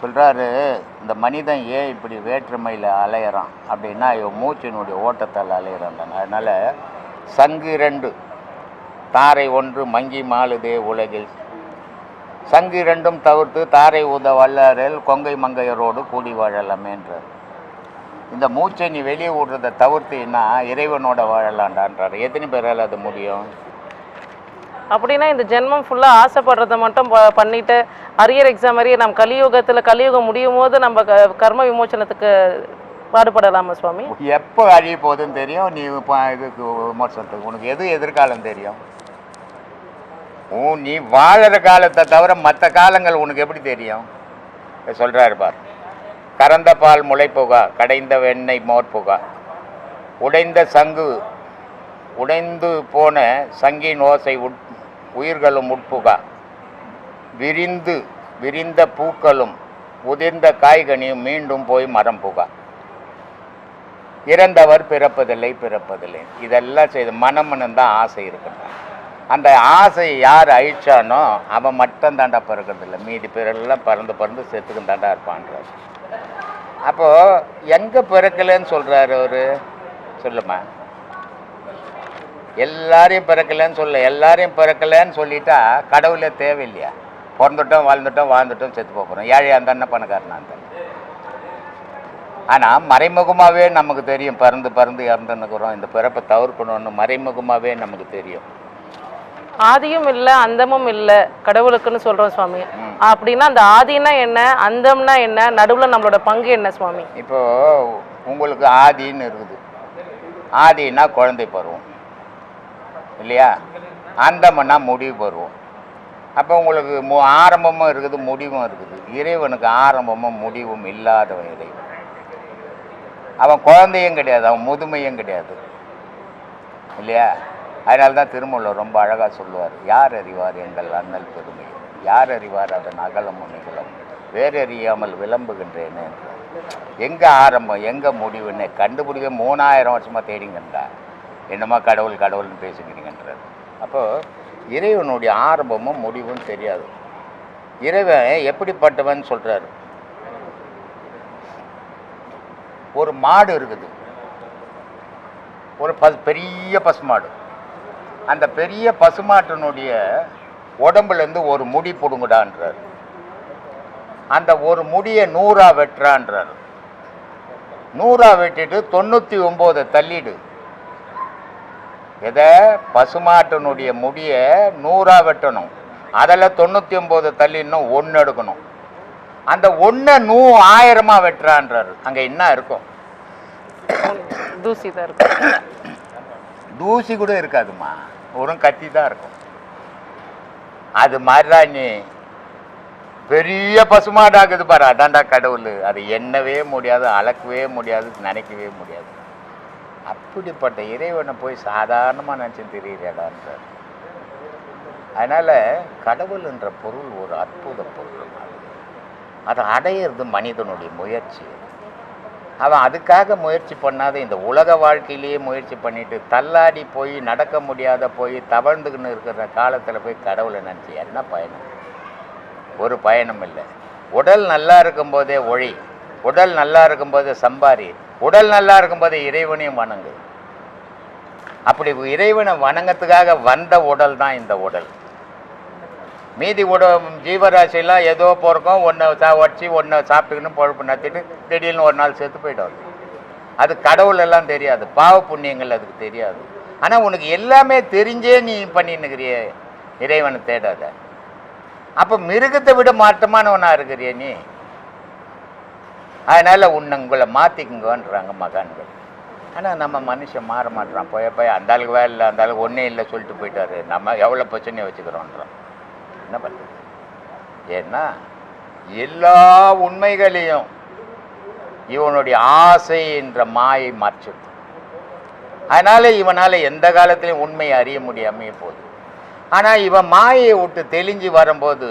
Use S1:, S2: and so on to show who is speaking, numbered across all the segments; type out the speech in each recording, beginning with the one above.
S1: சொல்கிறாரு இந்த மனிதன் ஏன் இப்படி வேற்றுமையில் அலையிறான் அப்படின்னா இவன் மூச்சினுடைய ஓட்டத்தால் அலையிறான் அதனால் சங்கு ரெண்டு தாரை ஒன்று மங்கி மாளுதே உலகில். சங்கு ரெண்டும் தவிர்த்து தாரை உத வல்லாரில் கொங்கை மங்கையரோடு கூடி வாழலாமேன்றார் இந்த மூச்சை நீ வெளியே விடுறதை தவிர்த்தீன்னா இறைவனோட வாழலாண்டான்றார் எத்தனை பேரால் அது முடியும்?
S2: அப்படின்னா இந்த ஜென்மம் ஃபுல்லாக ஆசைப்படுறதை மட்டும் ப- பண்ணிட்டு அரியர் எக்ஸாம் அறிய நம்ம கலியுகத்தில் கலியுகம் முடியும் போது நம்ம கர்ம விமோசனத்துக்கு பாடுபடலாமா சுவாமி?
S1: எப்போ அழிய போகுதுன்னு தெரியும்? நீ இதுக்கு விமர்சனத்துக்கு உனக்கு எது எதிர்காலம் தெரியும்? ஓ நீ வாழற காலத்தை தவிர மற்ற காலங்கள் உனக்கு எப்படி தெரியும்? சொல்கிறாரு பார். கறந்த பால் முளைப்புகா கடைந்த வெண்ணெய் மோர்புகா. உடைந்த சங்கு உடைந்து போன சங்கின் ஓசை உட் உயிர்களும் உட்புகா. விரிந்து விரிந்த பூக்களும் உதிர்ந்த காய்கனியும் மீண்டும் போய் மரம் புகா. இறந்தவர் பிறப்பதில்லை பிறப்பதில்லை. இதெல்லாம் செய்து மனமனம் தான் ஆசை இருக்குன்றான் அந்த ஆசை யார் அழிச்சானோ அவன் மட்டும் தாண்டா பிறக்கிறதில்ல. மீதி பேரெல்லாம் பறந்து பறந்து செத்துக்கும் தாண்டா இருப்பான்றார். அப்போது எங்கே பிறக்கலைன்னு சொல்கிறாரு அவர்? சொல்லுமா? எல்லாரையும் பிறக்கலைன்னு சொல்ல எல்லாரையும் பிறக்கலைன்னு சொல்லிட்டா கடவுளே தேவையில்லையா? பிறந்துட்டோம் வாழ்ந்துட்டோம் வாழ்ந்துட்டோம் செத்து போகிறோம் ஏழையாக இருந்தா பணக்காரனா இருந்தா? ஆனால் மறைமுகமாகவே நமக்கு தெரியும் பறந்து பறந்து இறந்துன்னுக்குறோம் இந்த பிறப்பை தவிர்க்கணும்னு மறைமுகமாகவே நமக்கு தெரியும்.
S2: ஆதியும் இல்லை அந்தமும் இல்லை கடவுளுக்குன்னு சொல்கிறோம் சுவாமி. அப்படின்னா அந்த ஆதினா என்ன அந்தம்னா என்ன நடுவில் நம்மளோட பங்கு என்ன சுவாமி?
S1: இப்போது உங்களுக்கு ஆதின்னு இருக்குது. ஆதின்னா குழந்தை பருவம். இல்லையா? அந்தம்னா முடிவு வருவோம் அப்போ உங்களுக்கு மு ஆரம்பமும் இருக்குது முடிவும் இருக்குது. இறைவனுக்கு ஆரம்பமும் முடிவும் இல்லாதவன் இறைவன். அவன் குழந்தையும் கிடையாது அவன் முதுமையும் கிடையாது. இல்லையா? அதனால தான் திருமூலர் ரொம்ப அழகாக சொல்லுவார் யார் அறிவார் எங்கள் அண்ணல் பெருமை? யார் அறிவார் அதன் அகலமும் நிகழும்? வேறு அறியாமல் விளம்புகின்றேன்னு எங்கே ஆரம்பம் எங்கே முடிவுன்னு கண்டுபிடிக்க மூணாயிரம் வருஷமாக தேடிங்கன்றா என்னமா கடவுள் கடவுள்னு பேசுகிறீங்கன்றார் அப்போது இறைவனுடைய ஆரம்பமும் முடிவும் தெரியாது. இறைவன் எப்படிப்பட்டவன் சொல்கிறாரு ஒரு மாடு இருக்குது. ஒரு பசு பெரிய பசுமாடு. அந்த பெரிய பசுமாட்டினுடைய உடம்புலேருந்து ஒரு முடி பிடுங்குடான்றார். அந்த ஒரு முடியை நூறாக வெட்டுறான்றார். நூறாக வெட்டிட்டு தொண்ணூற்றி ஒம்போதை தள்ளிடு. எதை? பசுமாட்டினுடைய முடியை நூறா வெட்டணும். அதில் தொண்ணூற்றி ஒம்பது தள்ளிடணும் ஒன்று எடுக்கணும். அந்த ஒன்றை நூ ஆயிரமா வெட்டுறான்றாரு. அங்கே என்ன இருக்கும்?
S2: தூசி தான் இருக்கும்.
S1: தூசி கூட இருக்காதும்மா. ஒரு கத்தி தான் இருக்கும். அது மாதிரிதான் நீ பெரிய பசுமாடாக்குது பாரு. அதான்டா கடவுள். அது எண்ணவே முடியாது அளக்கவே முடியாது நினைக்கவே முடியாது. அப்படிப்பட்ட இறைவனை போய் சாதாரணமாக நினச்சி தெரியிறாடான்றார் அதனால் கடவுள்ன்ற பொருள் ஒரு அற்புத பொருள். அதை அடையிறது மனிதனுடைய முயற்சி. அவன் அதுக்காக முயற்சி பண்ணாத இந்த உலக வாழ்க்கையிலேயே முயற்சி பண்ணிட்டு தள்ளாடி போய் நடக்க முடியாத போய் தவழ்ந்துக்கின்னு இருக்கிற காலத்தில் போய் கடவுளை நினச்சி என்ன பயணம் ஒரு பயணம் இல்லை. உடல் நல்லா இருக்கும்போதே ஒழி. உடல் நல்லா இருக்கும்போது சம்பாரி. உடல் நல்லா இருக்கும்போது இறைவனையும் வணங்கு. அப்படி இறைவனை வணங்கத்துக்காக வந்த உடல் தான் இந்த உடல். மீதி உட ஜீவராசியெல்லாம் ஏதோ பிறக்கும் ஒன்றை சா வச்சு ஒன்றை சாப்பிட்டுக்கின்னு பொழப்பு நடத்திட்டு திடீர்னு ஒரு நாள் செத்து போயிடும். அது கடவுள் எல்லாம் தெரியாது. பாவ புண்ணியங்கள் அதுக்கு தெரியாது. ஆனால் உனக்கு எல்லாமே தெரிஞ்சே நீ பண்ணின்னுக்கிறிய. இறைவனை தேடாத. அப்போ மிருகத்தை விட மாற்றமானவனாக இருக்கிறிய நீ? அதனால் உன்னை உங்களை மாற்றிக்குங்கன்றாங்க மகான்கள். ஆனால் நம்ம மனுஷன் மாற மாட்டுறான் போய் போய் அந்த அளவுக்கு வேலை இல்லை அந்த அளவுக்கு ஒன்றே இல்லை சொல்லிட்டு போயிட்டாரு. நம்ம எவ்வளோ பிரச்சனையை வச்சுக்கிறோன்றோம். என்ன பண்ணுறது ஏன்னா எல்லா உண்மைகளையும் இவனுடைய ஆசை என்ற மாயை மறைச்சிடும் அதனால் இவனால் எந்த காலத்திலையும் உண்மையை அறிய முடியாமையே போகுது. ஆனால் இவன் மாயை விட்டு தெளிஞ்சு வரும்போது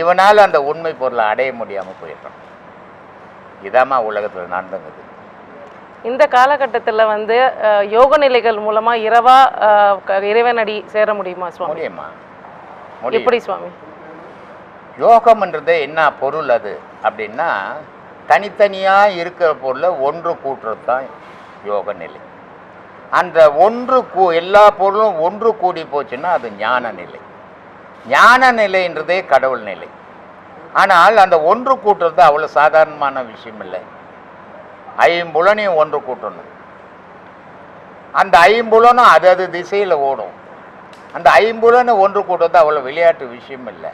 S1: இவனால் அந்த உண்மை பொருளை அடைய முடியாமல் போயிடுறான். இதாம்மா உலகத்துல நடந்துங்குது
S2: இந்த காலகட்டத்தில் வந்து யோக நிலைகள் மூலமா இரவா இறைவனடி சேர முடியுமா சுவாமி?
S1: முடியும்?
S2: எப்படி சுவாமி?
S1: யோகம்ன்றது என்ன பொருள் அது? அப்படின்னா தனித்தனியாக இருக்கிற பொருளை ஒன்று கூட்டுறது தான் யோக நிலை. அந்த ஒன்று கூ எல்லா பொருளும் ஒன்று கூடி போச்சுன்னா அது ஞான நிலை. ஞான நிலைன்றதே கடவுள் நிலை. ஆனால் அந்த ஒன்று கூட்டுறது அவ்வளோ சாதாரணமான விஷயம் இல்லை ஐம்புலனையும் ஒன்று கூட்டணும். அந்த ஐம்புலனும் அது அது திசையில் ஓடும். அந்த ஐம்புலனை ஒன்று கூட்டுறது அவ்வளோ விளையாட்டு விஷயம் இல்லை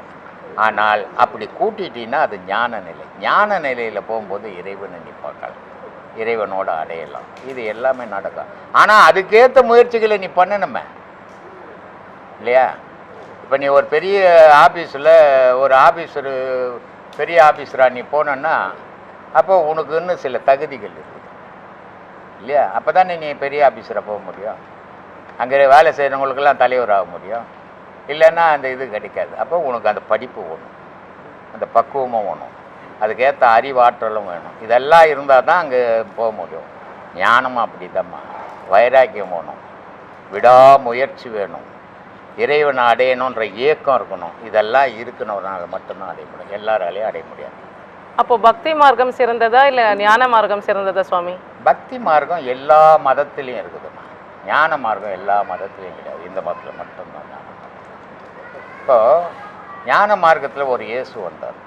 S1: ஆனால் அப்படி கூட்டிட்டீங்கன்னா அது ஞான நிலை. ஞான நிலையில் போகும்போது இறைவனை நீ பார்க்கலாம் இறைவனோட அடையலாம். இது எல்லாமே நடக்கும். ஆனால் அதுக்கேற்ற முயற்சிகளை நீ பண்ணணுமே. இல்லையா? இப்போ நீ ஒரு பெரிய ஆஃபீஸில் ஒரு ஆஃபீஸரு பெரிய ஆஃபீஸராக நீ போனன்னா அப்போ உனக்குன்னு சில தகுதிகள் இருக்குது. இல்லையா? அப்போ தானே நீ பெரிய ஆஃபீஸராக போக முடியும்? அங்கே வேலை செய்கிறவங்களுக்கெல்லாம் தலைவர் ஆக முடியும். இல்லைன்னா அந்த இது கிடைக்காது. அப்போ உனக்கு அந்த படிப்பு வேணும். அந்த பக்குவமும் வேணும். அதுக்கேற்ற அறிவாற்றலும் வேணும். இதெல்லாம் இருந்தால் தான் அங்கே போக முடியும். ஞானமும் அப்படி வைராக்கியம் வேணும். விடாமுயற்சி வேணும். இறைவனை அடையணுன்ற ஏக்கம் இருக்கணும். இதெல்லாம் இருக்கணும்னால மட்டும்தான் அடைய முடியும். எல்லாராலையும் அடைய முடியாது.
S2: அப்போ பக்தி மார்க்கம் சிறந்ததா இல்ல ஞான மார்க்கம் சிறந்ததா சுவாமி?
S1: பக்தி மார்க்கம் எல்லா மதத்திலையும் இருக்குதும்மா. ஞான மார்க்கம் எல்லா மதத்திலையும் கிடையாது. இந்த மதத்தில் மட்டும்தான் இப்போ ஞான மார்க்கத்தில் ஒரு இயேசு வந்தார்.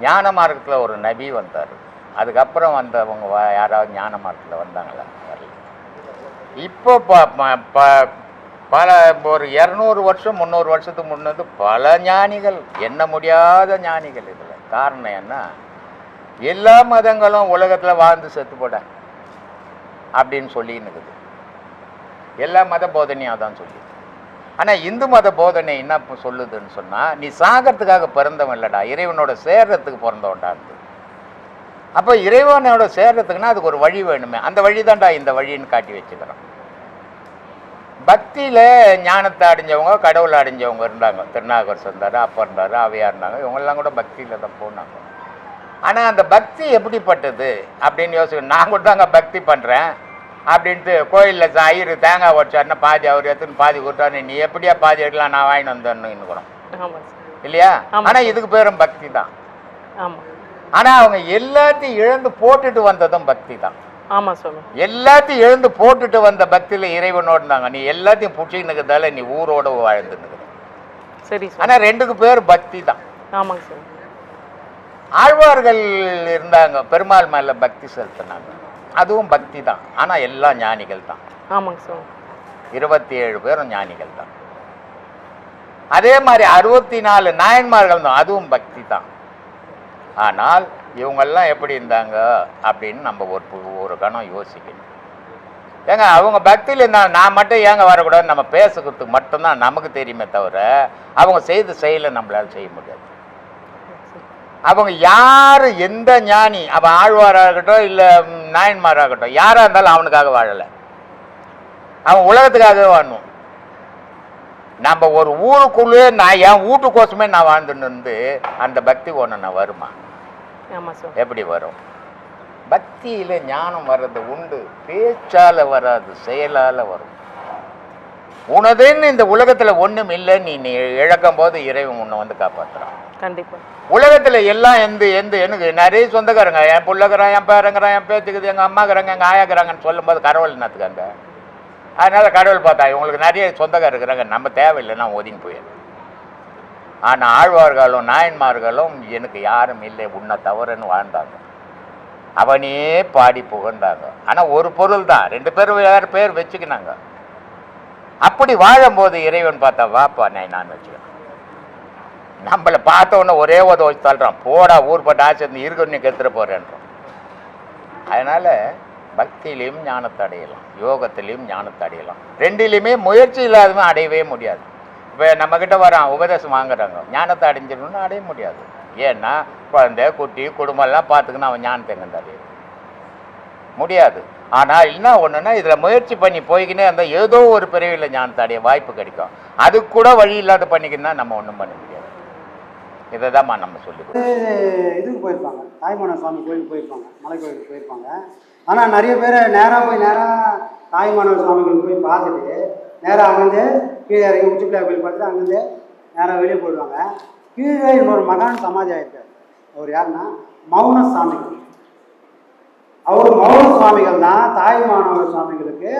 S1: ஞான மார்க்கத்தில் ஒரு நபி வந்தார். அதுக்கப்புறம் வந்தவங்க யாராவது ஞான மார்க்கத்தில் வந்தாங்களா? வரல. இப்போ பல ஒரு இரநூறு வருஷம் முந்நூறு வருஷத்துக்கு முன்னது பல ஞானிகள் எண்ண முடியாத ஞானிகள் இதில். காரணம் என்ன? எல்லா மதங்களும் உலகத்தில் வாழ்ந்து செத்து போட அப்படின்னு சொல்லின்னுக்குது எல்லா மத போதனையும் அதான் சொல்லி ஆனால் இந்து மத போதனை என்ன சொல்லுதுன்னு சொன்னால் நீ சாகிறதுக்காக பிறந்தவன் இல்லைடா. இறைவனோட சேர்றதுக்கு பிறந்தவன்டான்னு அப்போ இறைவனோட சேர்றதுக்குன்னா அதுக்கு ஒரு வழி வேணுமே. அந்த வழி தான்டா இந்த வழின்னு காட்டி வச்சுக்கிறோம். பக்தியில் ஞானத்தை அடைஞ்சவங்க கடவுளை அடைஞ்சவங்க இருந்தாங்க. திருநாகர் இருந்தார் அப்பா இருந்தார் அவையா இருந்தாங்க. இவங்கெல்லாம் கூட பக்தியில் தான் போனாங்க. ஆனால் அந்த பக்தி எப்படிப்பட்டது அப்படின்னு யோசிக்கணும். நான் கூட தாங்க பக்தி பண்ணுறேன் அப்படின்ட்டு கோயிலில் ஐயர் தேங்காய் உடச்சாருன்னா பாதி அவர் எடுத்துன்னு பாதி கொடுத்தாரு. நீ எப்படியா பாதி எடுக்கலாம் நான் வாங்கிட்டு வந்தேன்னு
S2: சார்.
S1: இல்லையா. ஆனால் இதுக்கு பேரும் பக்தி தான். ஆனால் அவங்க எல்லாத்தையும் இழந்து போட்டுட்டு வந்ததும் பக்தி தான்.
S2: ஆமா சுவாமி.
S1: எல்லாத்தையும் இழந்து போட்டுட்டு வந்த பக்தியில் இறைவனோடு இருந்தாங்க நீ எல்லாத்தையும் பிடிச்சிக்கினுக்கிறதால நீ ஊரோட வாழ்ந்துன்னு
S2: சரி
S1: ஆனால் ரெண்டுக்கு பேர் பக்தி தான்.
S2: ஆமாங்க சார்.
S1: ஆழ்வார்கள் இருந்தாங்க. பெருமாள் மேல பக்தி செலுத்தினாங்க. அதுவும் பக்தி தான். ஆனால் எல்லாம் ஞானிகள் தான்.
S2: ஆமாங்க சுவாமி
S1: இருபத்தி ஏழு பேரும் ஞானிகள் தான். அதே மாதிரி அறுபத்தி நாலு நாயன்மார்கள் தான். அதுவும் பக்தி தான். ஆனால் இவங்கெல்லாம் எப்படி இருந்தாங்க அப்படின்னு நம்ம ஒரு பு- ஒரு கணம் யோசிக்கணும். ஏங்க அவங்க பக்தியில் இருந்தாங்க நான் மட்டும் ஏங்க வரக்கூடாது நம்ம பேசுகிறதுக்கு மட்டும்தான் நமக்கு தெரியுமே தவிர அவங்க செய்த செயலை நம்மளால் செய்ய முடியாது. அவங்க யார் எந்த ஞானி அவன் ஆழ்வாராகட்டும் இல்லை நாயன்மாராகட்டும் யாராக இருந்தாலும் அவனுக்காக வாழலை. அவன் உலகத்துக்காகவே வாழணும். நம்ம ஒரு ஊருக்குள்ளே நான் என் வீட்டுக்கோசமே நான் வாழ்ந்துன்னு இருந்து அந்த பக்தி ஒன்று நான் வருமா? எப்படி வரும்? பக்தியில் ஞானம் வர்றது உண்டு பேச்சால வராது செயலால வரும். உனதுன்னு இந்த உலகத்தில் ஒன்றும் இல்லை நீ நீ இழக்கும் போது இறைவன் உன்னை வந்து காப்பாற்றுறான்
S2: கண்டிப்பா.
S1: உலகத்தில் எல்லாம் எந்த எந்த எனக்கு நிறைய சொந்தக்காரங்க என் பிள்ளைக்கிறான் என் பேரங்கிறான் என் பேத்துக்குது எங்கள் அம்மாக்கிறாங்க எங்கள் ஆயாக்கிறாங்கன்னு சொல்லும்போது கடவுள் என்னத்துக்காங்க அதனால கடவுள் பார்த்தா இவங்களுக்கு நிறைய சொந்தக்காரர் இருக்கிறாங்க நம்ம தேவையில்லைன்னா ஒதுங்கி போயிடும் ஆனால் ஆழ்வார்களும் நாயன்மார்களும் எனக்கு யாரும் இல்லை உன்னை தவறுன்னு வாழ்ந்தாங்க. அவனே பாடி புகழ்ந்தாங்க. ஆனால் ஒரு பொருள் தான் ரெண்டு பேரும் வேறு பேர் வச்சுக்கினாங்க. அப்படி வாழும்போது இறைவன் பார்த்தா வாப்பா நான் நான் வச்சுக்கிறேன். நம்மளை பார்த்த ஒரே உதவி வச்சு தள்ளுறான். போடா ஊர்பட்ட ஆசை இருந்து இருக்கணும் நீ கெத்துற போறேன்றோம் அதனால் பக்தியிலையும் ஞானத்தை அடையலாம் யோகத்திலையும் ஞானத்தை அடையலாம். ரெண்டிலையுமே முயற்சி இல்லாதவன் அடையவே முடியாது. இப்போ நம்மக்கிட்ட வரான் உபதேசம் வாங்குறாங்க. ஞானத்தை அடைஞ்சிடணும்னு அடைய முடியாது. ஏன்னா குழந்தை குட்டி குடும்பம்லாம் பார்த்துக்கின்னு அவன் ஞானத்தை எங்கே அடையும் முடியாது. ஆனால் என்ன ஒன்றுன்னா இதில் முயற்சி பண்ணி போய்க்கினே இருந்தால் ஏதோ ஒரு பிறவியில் ஞானத்தை அடைய வாய்ப்பு கிடைக்கும். அது கூட வழி இல்லாத பண்ணிக்கின்னா நம்ம ஒன்றும் பண்ண முடியாது. இதை தான்மா நம்ம சொல்லி
S3: இதுக்கு போயிருப்பாங்க. தாய்மான சுவாமி கோயிலுக்கு போயிருப்பாங்க. மலை கோயிலுக்கு போயிருப்பாங்க. ஆனால் நிறைய பேர் நேராக போய் நேராக தாய்மான சுவாமிகளுக்கு போய் பார்த்துட்டு நேராக வந்து கீழே இறங்கி உச்சிப்பிள்ளையார் கோயில் பார்த்துட்டு அங்கேருந்து நேராக வெளியே போயிடுவாங்க. கீழே இன்னொரு மகான் சமாதி ஆகிருக்கார் அவர் யாருன்னா? மௌன சாமிகள் அவர் மௌன சுவாமிகள் தான் தாய்மானவர் சுவாமிகளுக்கு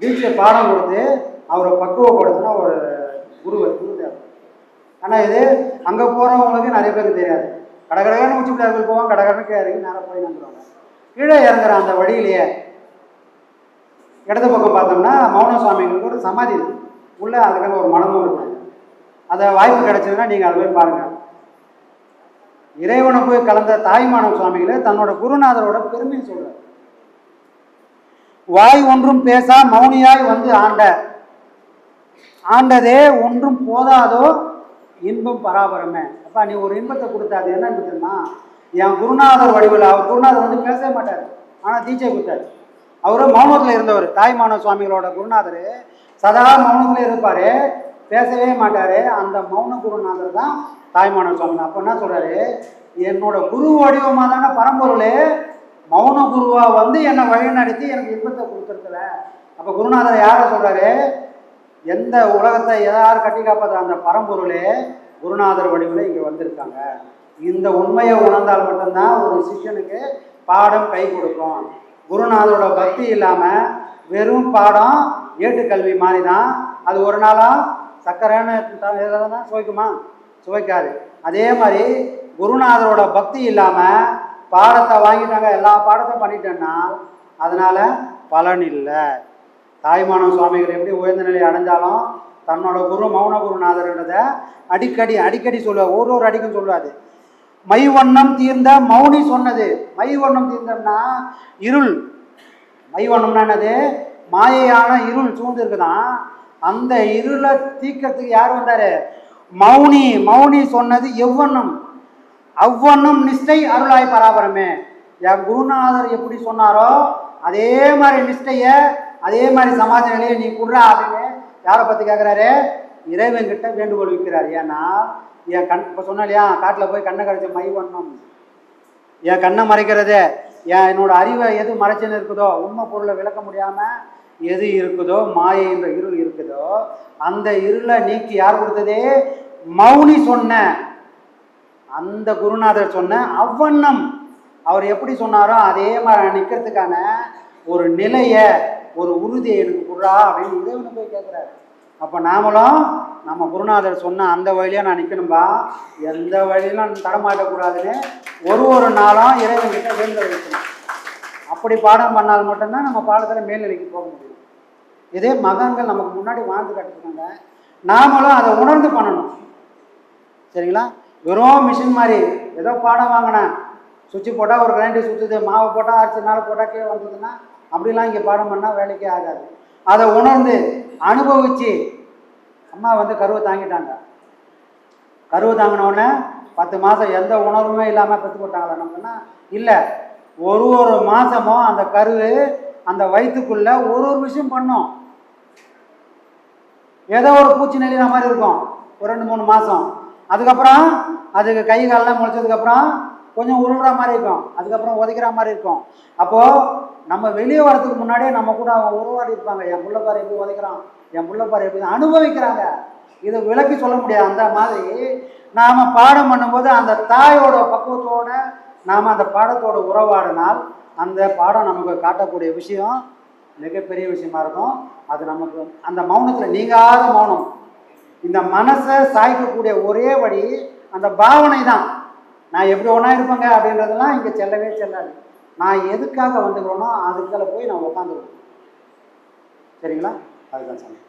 S3: தீட்சை பாடம் கொடுத்து அவரை பக்குவப்படுத்தின ஒரு குருவர் குருதேவர் ஆனால் இது அங்கே போகிறவங்களுக்கு நிறைய பேருக்கு தெரியாது. கடகடகான உச்சி பிள்ளையார்கள் போவாங்க கடகடனுக்கு இறங்கி நேராக போய் நம்புறாங்க கீழே இறங்குற அந்த வழியிலேயே இடது பக்கம் பார்த்தோம்னா மௌன சுவாமிகளுக்கு ஒரு சமாதி இருக்கு. உள்ளே அதுக்கான ஒரு மனமும் இருக்கும். அதை வாய்ப்பு கிடைச்சதுன்னா நீங்கள் அதை போய் பாருங்கள் இறைவனை போய் கலந்த தாய்மானவ சுவாமிகளை தன்னோட குருநாதரோட பெருமையை சொல்கிறார் வாய் ஒன்றும் பேசா மௌனியாய் வந்து ஆண்ட. ஆண்டதே ஒன்றும் போதாதோ இன்பம் பராபரமே. அப்பா நீ ஒரு இன்பத்தை கொடுத்த அது என்ன தெரியுமா? என் குருநாதர் வடிவில் அவர் குருநாதர் வந்து பேசவே மாட்டார். ஆனால் தீட்சை கொடுத்தாரு. அவரும் மௌனத்தில் இருந்தவர். தாய்மான சுவாமிகளோட குருநாதர். சதா மௌனத்தில் இருப்பார். பேசவே மாட்டார். அந்த மௌன குருநாதர் தான் தாய்மான சுவாமி. அப்போ என்ன சொல்கிறாரு என்னோட குரு வடிவமாக தானே பரம்பொருளே. மௌன குருவா வந்து என்னை வழிநடத்தி எனக்கு இன்பத்தை கொடுத்துருக்கல. அப்போ குருநாதர் யாரை சொல்கிறாரு எந்த உலகத்தை யார் கட்டி காப்பாற்ற அந்த பரம்பொருளே குருநாதர் வடிவில் இங்கே வந்திருக்காங்க. இந்த உண்மையை உணர்ந்தால் மட்டும்தான் ஒரு சிஷ்யனுக்கு பாடம் கை கொடுக்கும். குருநாதரோட பக்தி இல்லாமல் வெறும் பாடம் ஏட்டுக்கல்வி மாதிரி தான் அது ஒரு நாளாக சக்கரைன்னு தான் சுவைக்குமா? சுவைக்காது. அதே மாதிரி குருநாதரோட பக்தி இல்லாமல் பாடத்தை வாங்கிட்டாங்க எல்லா பாடத்தையும் பண்ணிட்டேன்னா அதனால் பலன் இல்லை. தாய்மானவ சுவாமிகள் எப்படி உயர்ந்த நிலை அடைஞ்சாலும் தன்னோட குரு மௌன குருநாதர்ன்றத அடிக்கடி அடிக்கடி சொல்லுவார். ஒரு ஒரு அடிக்கும் சொல்லுவாரு. மை வண்ணம் தீர்ந்த மௌனி சொன்னது. மை வண்ணம் தீர்ந்தம்னா இருள். மை வண்ணம்னா என்னது? மாயையான இருள் சூழ்ந்து இருக்குதான் அந்த இருளை தீக்கிறதுக்கு யார் வந்தாரு? மௌனி. மௌனி சொன்னது எவ்வண்ணம்? அவ்வண்ணம் நிஷ்டை அருளாய் பராபரமே. என் குருநாதர் எப்படி சொன்னாரோ அதே மாதிரி நிஷ்டைய அதே மாதிரி சமாஜ நிலையை நீ குடுறா அப்படின்னு யாரை பற்றி கேட்குறாரு இறைவன்கிட்ட வேண்டுகோள் வைக்கிறார். ஏன்னா என் கண் இப்போ சொன்னா இல்லையா காட்டில் போய் கண்ணை கரைச்ச மை வண்ணம் என் கண்ணை மறைக்கிறது என் என்னோட அறிவை எது மறைச்சுன்னு இருக்குதோ உண்மை பொருளை விளக்க முடியாமல் எது இருக்குதோ மாயை என்ற இருள் இருக்குதோ அந்த இருளை நீக்கி யார் கொடுத்ததே? மௌனி சொன்ன. அந்த குருநாதர் சொன்ன அவ்வண்ணம். அவர் எப்படி சொன்னாரோ அதே மாதிரி நான் நிற்கிறதுக்கான ஒரு நிலையை ஒரு உறுதியை எனக்கு குடுறா அப்படின்னு இறைவனை போய் கேட்குறாரு. அப்போ நாமளும் நம்ம குருநாதர் சொன்ன அந்த வழியாக நான் நிற்கணும்பா எந்த வழியிலும் தடமாட்டக்கூடாதுன்னு ஒரு ஒரு நாளும் இறைவன்கிட்ட வேண்டுதல் வைக்கணும். அப்படி பாடம் பண்ணால் மட்டும்தான் நம்ம பாடத்தில் மேல்நிலைக்கு போக முடியும். இதே மகன்கள் நமக்கு முன்னாடி வாழ்ந்து கட்டுறாங்க நாமளும் அதை உணர்ந்து பண்ணணும். சரிங்களா? வெறும் மிஷின் மாதிரி ஏதோ பாடம் வாங்கினேன் சுவிட்ச் போட்டால் ஒரு கிரைண்டி சுற்றுது மாவை போட்டால் அரிசி மேலே போட்டால் கீழே வந்ததுன்னா அப்படிலாம் இங்கே பாடம் பண்ணால் வேலைக்கே ஆகாது. அதை உணர்ந்து அனுபவித்து அம்மா வந்து கருவை தாங்கிட்டாங்க. கருவை தாங்கின உடனே பத்து மாதம் எந்த உணர்வுமே இல்லாமல் பெற்று போட்டாங்களா நம்மன்னா இல்லை. ஒரு ஒரு மாதமும் அந்த கரு அந்த வயிற்றுக்குள்ளே ஒரு ஒரு விஷயம் பண்ணும். ஏதோ ஒரு பூச்சி நெளிகிற மாதிரி இருக்கும். ஒரு ரெண்டு மூணு மாதம் அதுக்கப்புறம் அதுக்கு கை காலெல்லாம் முளைச்சதுக்கப்புறம் கொஞ்சம் உருளுற மாதிரி இருக்கும். அதுக்கப்புறம் உதைக்கிற மாதிரி இருக்கும். அப்போது நம்ம வெளியே வரதுக்கு முன்னாடியே நம்ம கூட அவங்க உருவாடி இருப்பாங்க. என் பிள்ளைப்பார் எப்படி உதைக்கிறான். என் பிள்ளைப்பார் எப்படி அனுபவிக்கிறாங்க. இதை விளக்கி சொல்ல முடியாது. அந்த மாதிரி நாம் பாடம் பண்ணும்போது அந்த தாயோட பக்குவத்தோட நாம் அந்த பாடத்தோட உறவாடினால் அந்த பாடம் நமக்கு காட்டக்கூடிய விஷயம் மிகப்பெரிய விஷயமா இருக்கும். அது நமக்கு அந்த மௌனத்தில் நீங்காத மௌனம். இந்த மனசை சாய்க்கக்கூடிய ஒரே வழி அந்த பாவனை தான் நான் எப்படி ஒன்றா இருப்பேங்க அப்படின்றதெல்லாம் இங்கே செல்லவே செல்லாது. நான் எதுக்காக வந்துக்கிறோனோ அதுக்காக போய் நான் உட்காந்துருவேன் சரிங்களா? அதுதான் சொன்னேன்